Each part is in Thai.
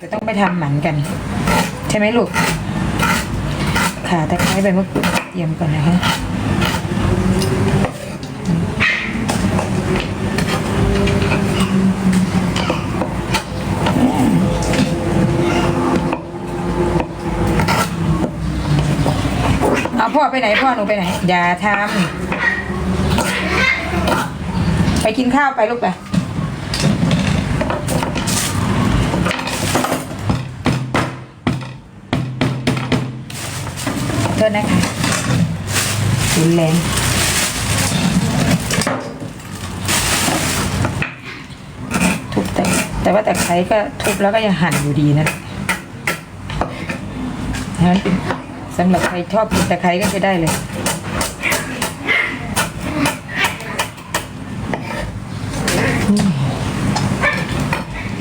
จะต้องไปทำหมันกัน ใช่ไหมลูกขาตะไคร้ใบมะกรูดเตรียมก่อนนะคะเอาพ่อไปไหนพ่อหนูไปไหน อย่าทำไปกินข้าวไปลูกไป ษนะคะรุนแรงทุบแต่แต่ว่าแต่ไครก็ทุบแล้วก็ยังหั่นอยู่ดีนะนั้นสำหรับใครชอบกินตะไคร้ก็ใช้ได้เลย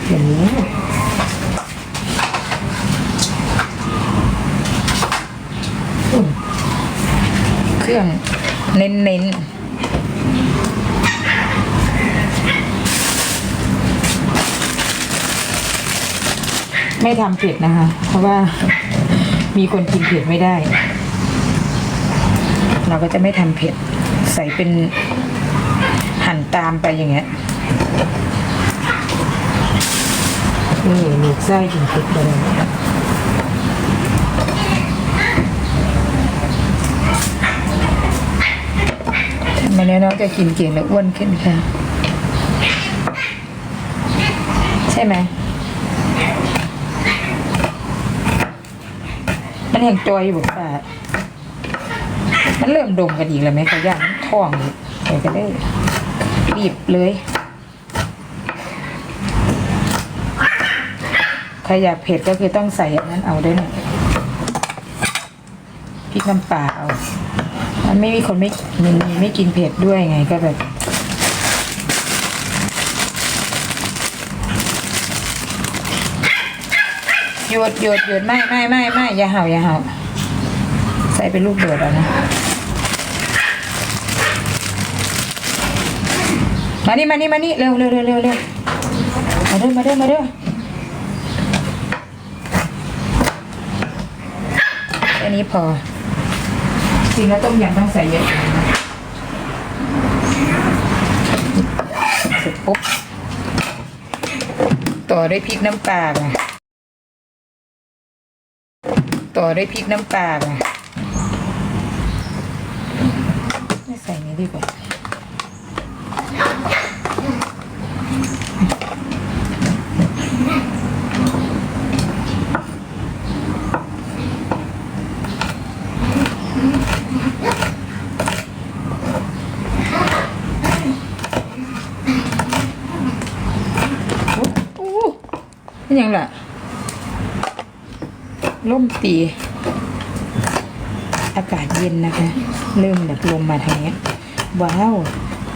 อย่างนี้อืมเค รื่อง เน้นๆไม่ทำเผ็ดนะคะ เพราะว่ามีคนกินเผ็ดไม่ได้ เราก็จะไม่ทำเผ็ด ใส่เป็นหั่นตามไปอย่างเงี้ยนี่หนูไส้กินเผ็ดเลย ทำไมเนี่น้องจะกินเก่งแล้วอ้วนขึ้นค่ะ ใช่ไหมมันแห่งจอยอยู่บอกว่ามันเริ่มดมกันอีกแล้วไหมเขาย่างมันท้องอีกใส่ก็ได้รีบเลย ใครอยากเผ็ดก็คือต้องใส่อันนั้นเอาได้วยนะพริกน้ำปลาเอา มันไม่มีคนไม่มันมีไม่กินเผ็ดด้วยไงก็แบบหยุดหยุดหยุดไม่ไม่ไม่ไม่อย่าเห่าอย่าเห่าใส่เป็นลูกโดดเอานะมานี่มานี่มานี่เร็วเร็วเร็วเร็วเร็วมาเด้อมาเด้อมาเด้อแค่นี้พอ ริงแล้วต้มยำต้องใส่เยอะกว่านี้นะเสร็จปุ๊บ ต่อด้วยพริกน้ำปลาค่ะต่อด้วยพริกน้ำปลาค่ะไม่ใส่นี้ดีกว่า อู้นี่ ยังล่ะล่มตี อากาศเย็นนะคะ เริ่มแบบลมมาทางเนี้ยว้าว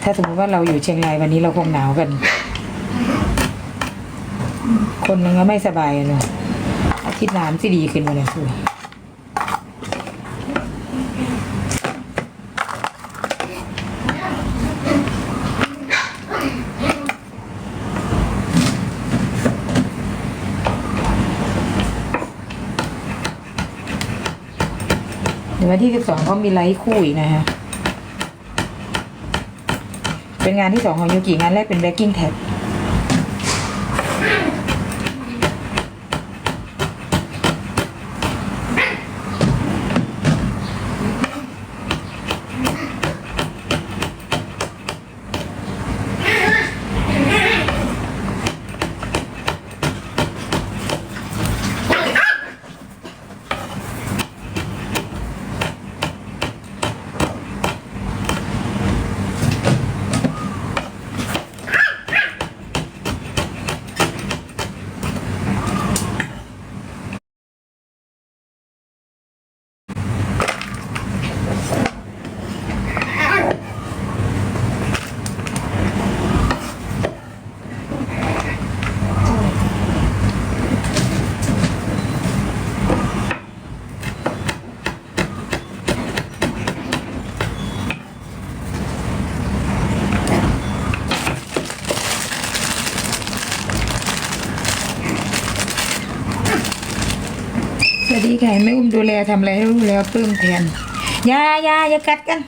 ถ้าสมมติว่าเราอยู่เชียงรายวันนี้เราคงหนาวกัน คนนึงก็ไม่สบายอะเลยอาทิตย์น้ำสิดีขึ้นมาเลยคุย เดี๋ยววันที่สิบสองเขามีไลฟ์คู่อีกนะฮะ เป็นงานที่สองของยูกิงานแรกเป็นแบ็กกิ้งแท็บ สวัสดีค่ะไม่อุ้มดูแลทำอะไรให้รู้แล้วปลื้มแทนยายาอย่ากัดกัน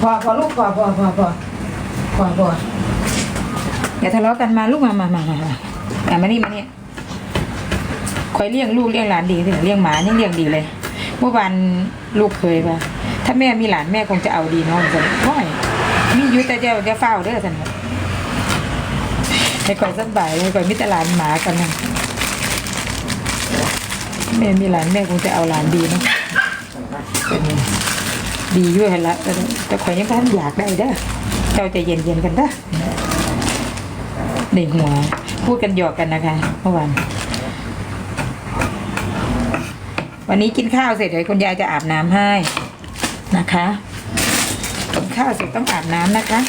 พอพอลูกพอพอพอพอพอพออย่าทะเลาะกันมาลูกมามามามามาอะมานี่มานี่คอยเลี้ยงลูกเลี้ยงหลานดีถึงเลี้ยงหมายังเลี้ยงดีเลยเมื่อวานลูกเคยปะถ้าแม่มีหลานแม่คงจะเอาดีน้องสันน้อยมีอยู่แต่เดียวจะเฝ้าเด้อสันให้ก่อยสบายให้ก่อยมิตรหลานหมากันนะ แม่มีหลานแม่คงจะเอาหลานดีนะเป็นไงดีอยู่เห็นละแต่ข่อยยังพันอยากได้เด้อเจ้าใจเย็นๆกันเด้อในหัวพูดกันหยอกกันนะคะเมื่อวานวันนี้กินข้าวเสร็จเดี๋ยวคุณยายจะอาบน้ำให้นะคะกินข้าวเสร็จต้องอาบน้ำนะคะ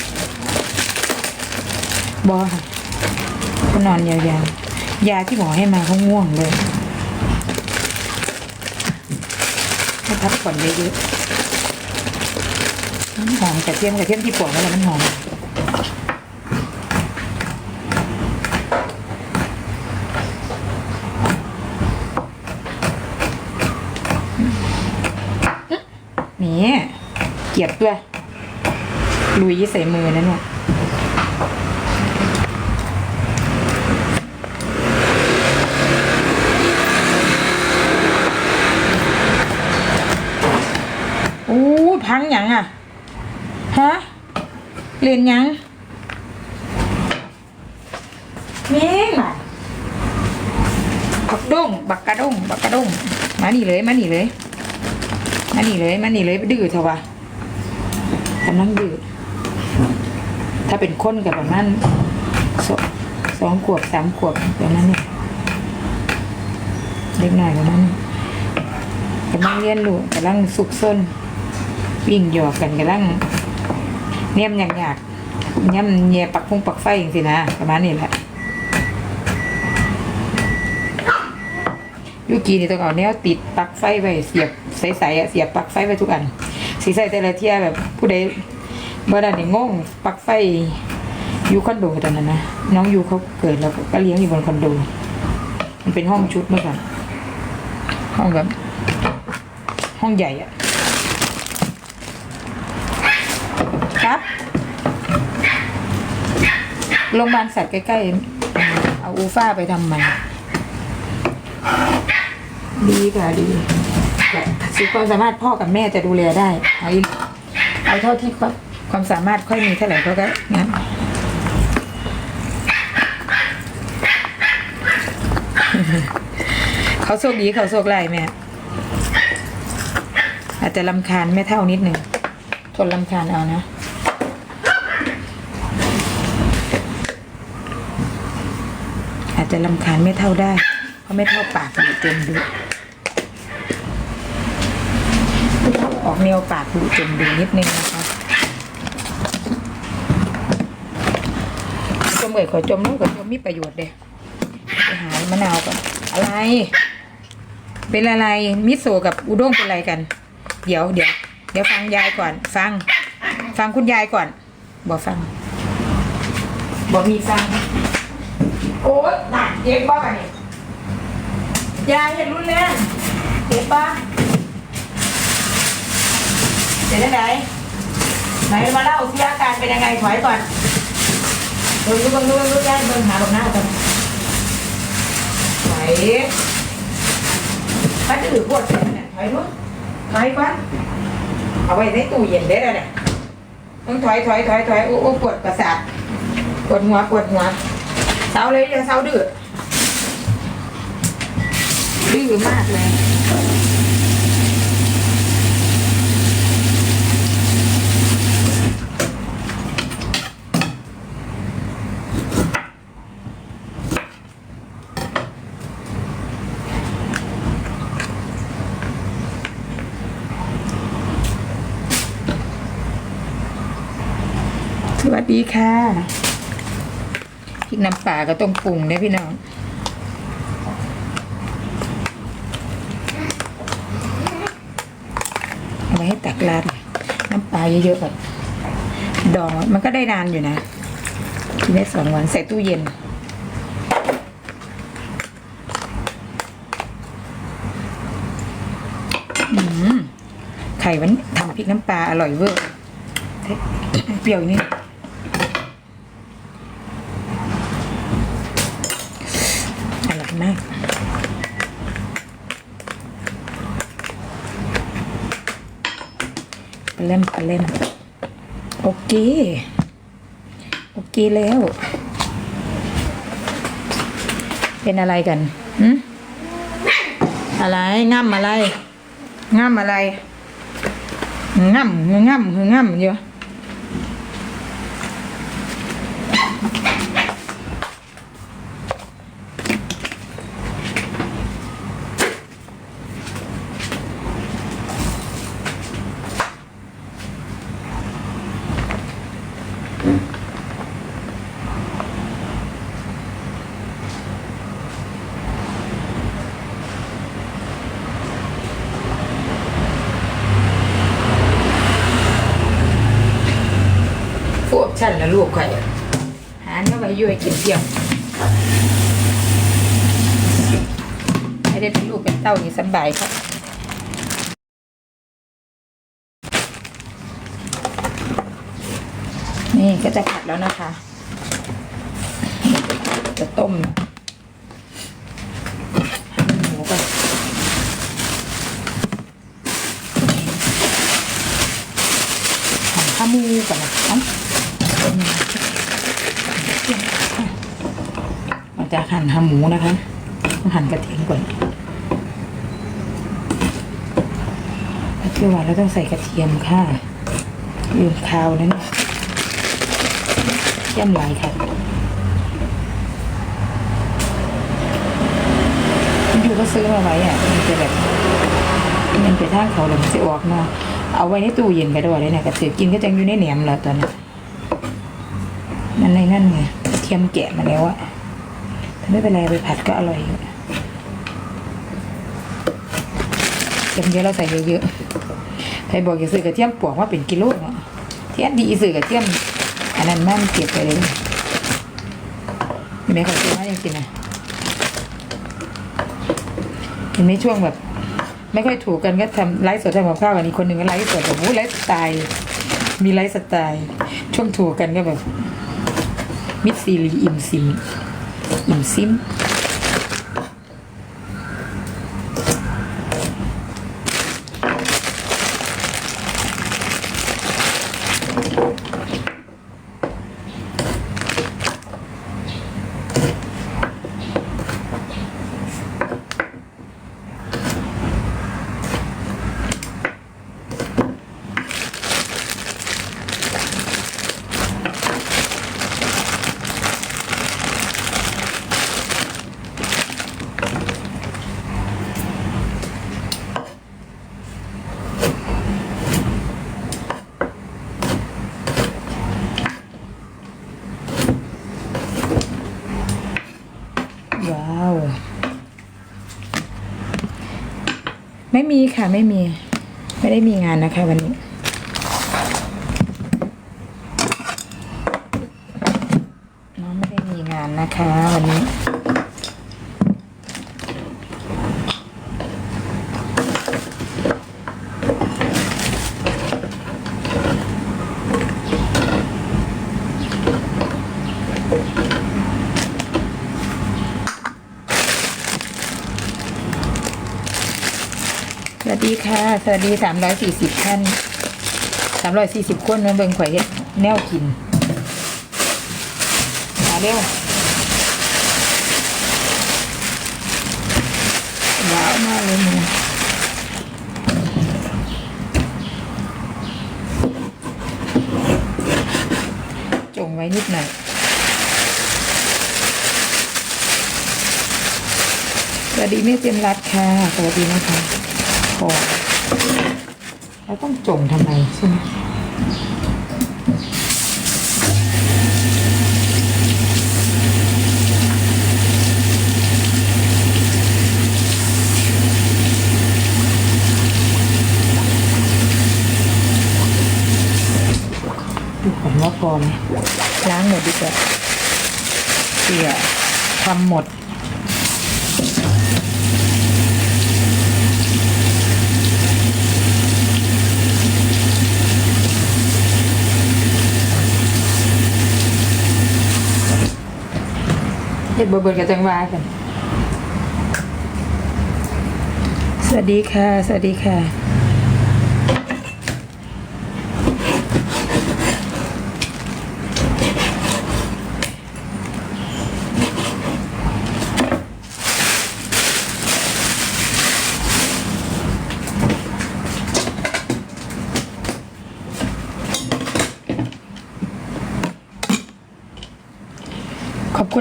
บอค่ะก็นอนยาวๆยาที่หมอให้มาเขาง่วงเลย ให้พักผ่อนเยอะๆน้ำหอมกระเทียมกระเทียมที่ปวดแล้วมันหอมนี่เกียดด้วยลุยใส่มือนั่นเนี่ยโอ้ ยังอะฮะเรียนยังเม่บักด้งบักกระด้งบักกระด้งมาหนีเลยมาหนีเลยมาหนีเลยมาหนีเลยดื้อเถอะวะกำลังดื้อถ้าเป็นคนกับประมาณสสองขวบสามขวบประมาณนี้เล็กหน่อยประมาณนี้กำลังเรียนรู้กำลังสุกซน วิ่งหยอกกันกำลังเนียมหยากหยากเนียมเนียปักพุงปักไฟอย่างสินะประมาณนี้แหละยุกีนี่ต้องเอาแนวติดปลั๊กไฟไว้เสียบใสๆอะเสียบปลั๊กไฟไว้ทุกอันสีใส่แต่ละเที่ยแบบผู้ใดเมื่อนั้นนี่งงปลั๊กไฟอยู่คอนโดตอนนั้นนะน้องยูเขาเกิดแล้วก็เลี้ยงอยู่บนคอนโด มันเป็นห้องชุดเมื่อก่อนห้องแบบห้องใหญ่อะ ครับโรงพยาบาลสัตว์ใกล้ๆ เอาอูฟ่าไปทำใหม่ดีค่ะดีสุดความสามารถพ่อกับแม่จะดูแลได้ เอาเอาเท่าที่ความความสามารถค่อยมีเท่าไหร่เขาก็งั้นเขาโชคดีเขาโชคไล่แม่ อาจจะลำคาญแม่เท่านิดหนึ่งทนลำคาญเอานะ อา จะลำคาญไม่เท่าได้ เพราะไม่เท่าปากอยู่เต็มดูออกแนวปากดูเต็มดูนิดนึงนะคะจมเอ่ยขอจมนู้นขอจมมีประโยชน์เด้ไปหามะนาวก่อนอะไร เป็นอะไรมิโซะกับอุด้งเป็นอะไรกัน เดี๋ยวเดี๋ยวเดี๋ยวฟังยายก่อน ฟัง ฟังคุณยายก่อนบอกฟังบอกมีฟัง โอ๊ยหนักเย็บบ้ากันนี่ยายเห็นรุ่นแรงเจ็บบ้าเจ็บได้ไหนไหนมาเล่าสิอาการเป็นยังไงถอยก่อนดูดูเบิ่งดูเบิ่งดูยายเบิ่งหาตรงหน้าก่อนถอยมันจะถือปวดเสียเนี่ยถอยดูถอยก่อนเอาไว้ในตู้เย็นได้แล้วเนี่ยต้องถอยถอยถอยถอยอ้โอ้ปวดประสาทปวดหัวปวดหัว เศร้าเลยย่าเศร้าดื้อดื้อมากเลยสวัสดีค่ะ ริกน้ำปลาก็ต้องปรุงได้พี่น้องเอาไว้ให้ตักราดน้ำปลาเยอะๆแบบดองมันก็ได้นานอยู่นะกินได้สองวันใส่ตู้เย็นไข่วันทำพริกน้ำปลาอร่อยเวอร์เปรี้ยวนิด เล่นปลาเล่น โอเค โอเคแล้ว เป็นอะไรกันหืมอะไรง่ำอะไรง่ำอะไรง่ำง่ำง่ำเยอะ ลูกใครหาเนื้อไว้ยุ่ให้กินเที่ยงให้ได้เป็นลูกเป็นเต้านี่สบายครับนี่ก็จะผัดแล้วนะคะ จะต้มหมูก่อนหั่นข้ามูก่อนนะเอ้า เราจะหั่นหาหมูนะคะหั่นกระเทียมก่อนคือว่าเราต้องใส่กระเทียมค่ะลืมคาวแล้วเนี่ยเทียมหลายค่ะอยู่ก็ซื้อมาไว้อะมันจะแบบมันไปท่าเขาเลยมันจะออกมาเอาไว้ในตู้เย็นก็ได้เลยนี่ยกระเสือกินก็จังอยู่ในแหนมแล้วตอนนี้ มันในนั่นไงเทียมแกะมาแล้วอะแต่ไม่เป็นไรไปผัดก็อร่อยอยู่เทียมเยอะเราใส่เยอะๆใครบอกอย่าซื้อกระเทียมปวกว่าเป็นกิโลเนาะเทียมดีซื้อกระเทียมอันนั้นมันเก็บไปเลยเห็นไหมเขาซื้อมาจริงๆนะเห็นไหมช่วงแบบ ไม่ค่อยถูกกันก็ทำไลฟ์สดทำกับข้าวกันอีกคนหนึ่งก็ไลฟ์สดแบบโอ้ไลฟ์สไตล์มีไลฟ์สไตล์ช่วงถูกกันก็แบบ มิสซีรี อิมซิม อิมซิมว้าว ไม่มีค่ะไม่มี ไม่ได้มีงานนะคะวันนี้ น้องไม่ได้มีงานนะคะ วันนี้ สวัสดี ค่ะ สวัสดีสามร้อยสี่สิบท่านสามร้อยสี่สิบคนมาเบิ่งข่อยเฮ็ดแนวกินมาเร็วว้าวมากเลยมึงจงไว้นิดหน่อยสวัสดีแม่เจมรัดค่ะ สวัสดีนะคะ ขอแล้วต้องจมทำไมใช่ไหมดูก่อนว่าพอไหมล้างหมดดีกว่าเสียทำหมด ฮ็ดบ่เบิดกับจังหวากัน สวัสดีค่ะ สวัสดีค่ะ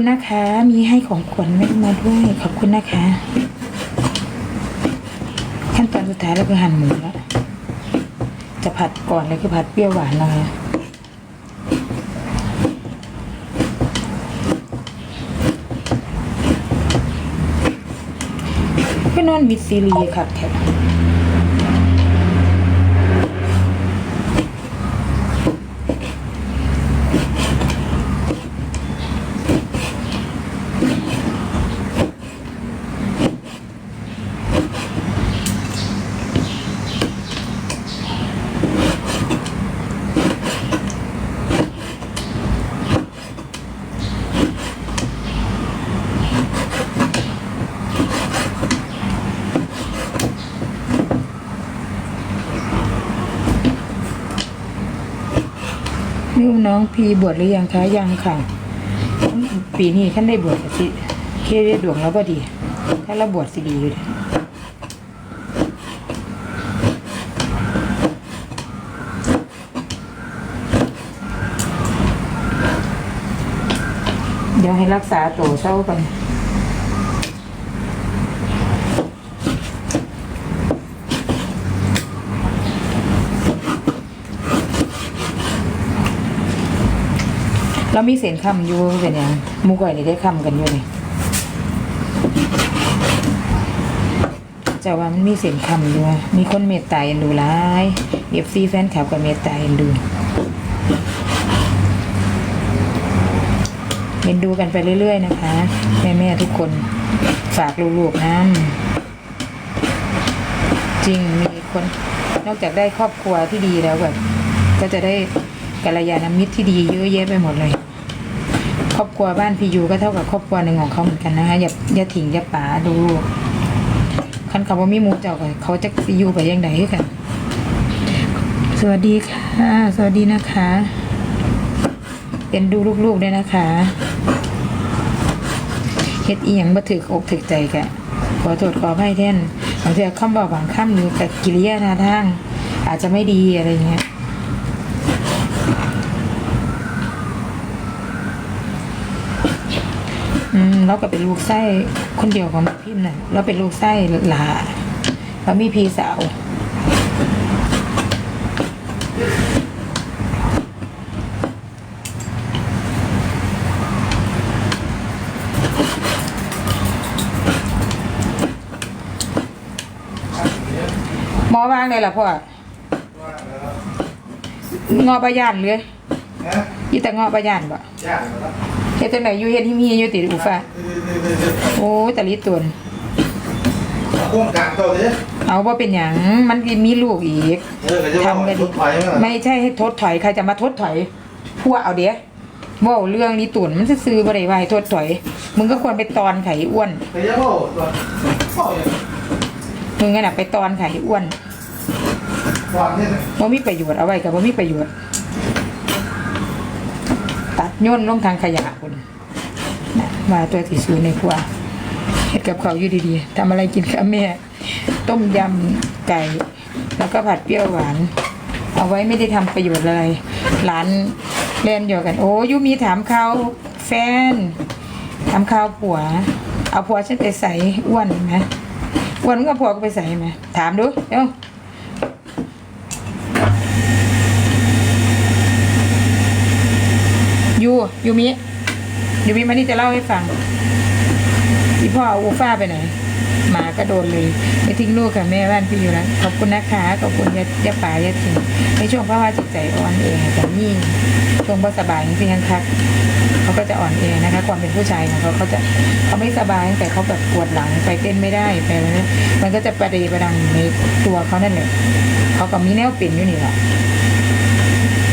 คุณนะคะ มีให้ของขวัญมาด้วย ขอบคุณนะคะ ขั้นตอนสุดท้ายเราคือหั่นหมูแล้วจะผัดก่อนเลยคือผัดเปรี้ยวหวานนะคะก็นอนมิดซีรีครับแค่ นี่น้องพีบวชหรือยังคะยังค่ะ ปีนี้ท่านได้บวชสิเคได้ดวงแล้วก็ดี ถ้าเราบวชสิดีอยู่เดะเดี๋ยวให้รักษาตัวเศร้ากัน เรามีเสียงคำอยู่เป็นยังมูก่อยนี่ได้คำกันอยู่นี่จะว่ามันมีเสียงคำอยู่มีคนเมตตาเอ็นดูร้ายเอฟซีแฟนคลับกับเมตตาเอ็นดูเอ็นดูกันไปเรื่อย ๆ นะคะ แม่ ๆ ทุกคนฝากลูกๆนะจริงมีคนนอกจากได้ครอบครัวที่ดีแล้วแบบ ก็จะได้ กัลยาณมิตรที่ดีเยอะแยะไปหมดเลย ครอบครัวบ้านพี่ยูก็เท่ากับครอบครัวหนึ่งของเขาเหมือนกันนะคะอย่าอย่าถิ่งอย่าป๋าดูคันคำว่ามีมูเจ้าก็เขาจะสิอยูไปยังไงกัน สวัสดีค่ะ สวัสดีนะคะ เป็นดูลูกๆด้วยนะคะเฮ็ดอีหยังบ่ถือกอกถือใจกะขอโทษขออภัยแท่นบางทีคำบอกบางคำหรือกับกิริยาท่าทาง อาจจะไม่ดีอะไรเงี้ย อืม เราก็เป็นลูกไส้คนเดียวของพิมพ์น่ะเราเป็นลูกไส้หลาเรามีพี่สาวหมอวางเลยล่ะพ่องอประยานเลยนะยี่แต่งอประยานบ่ยากแล้ว เฮ็ดจังไหนอยู่เฮ็ดที่มีอยู่ติดอุฟ้าโอ้ยแต่ลิตวนพ่วงกลางตัวนี้เอาว่าเป็นหยังมันก็มีลูกอีกเออก็จะทำกันทุดีกไฟไหมล่ะไม่ใช่ให้ทดถอยใครจะมาทดถอยพวกเอาเดี๋ยวเว่าเรื่องนี้ตุ่นมันซื้อๆบ่ได้ไว้ทดถอย มึงก็ควรไปตอนไข่อ้วนแต่ยังโอ้ตัวพ่ออย่างมึงก็น่ะไปตอนไข่อ้วนวางเนี่ยบ่มีประโยชน์เอาไว้กับบ่มีประโยชน์ ตัดย่นลงทางขยะคุณนะมาตัวที่ซื้อในครัวเฮ็ดกับเขาอยู่ดีๆทำอะไรกินคะแม่ ต้มยำไก่ แล้วก็ผัดเปรี้ยวหวาน เอาไว้ไม่ได้ทำประโยชน์อะไรหลานเล่นอยู่กัน โอ้ยูมีถามเขาวแฟน ถามข่าวผัว เอาผัวฉันไปใส่อ้วนไหมอ้วนมึงเอาผัวก็ไปใส่ไหมถามดูเดี๋ย ยูยูมิยูมิมานี่จะเล่าให้ฟังที่พ่อเอาอูฟ้าไปไหนหมาก็โดนเลยไม่ทิ้งลูกกับแม่บ้านพี่อยู่แล้วขอบคุณนะคะขอบคุณยายาป่ายาถิ่นในช่วงภาวะจิตใจอ่อนเองแต่นี่ช่วงบ่สบายจริงๆคักเขาก็จะอ่อนแองนะคะ ความเป็นผู้ชายของเขาเขาจะเขาไม่สบายแต่เขาแบบปวดหลังไปเต้นไม่ได้ไปอะไรเนี่ยมันก็จะประเดประดังในตัวเขานั่นแหละเขาก็มีแนวปลี่นอยู่นี่แหละ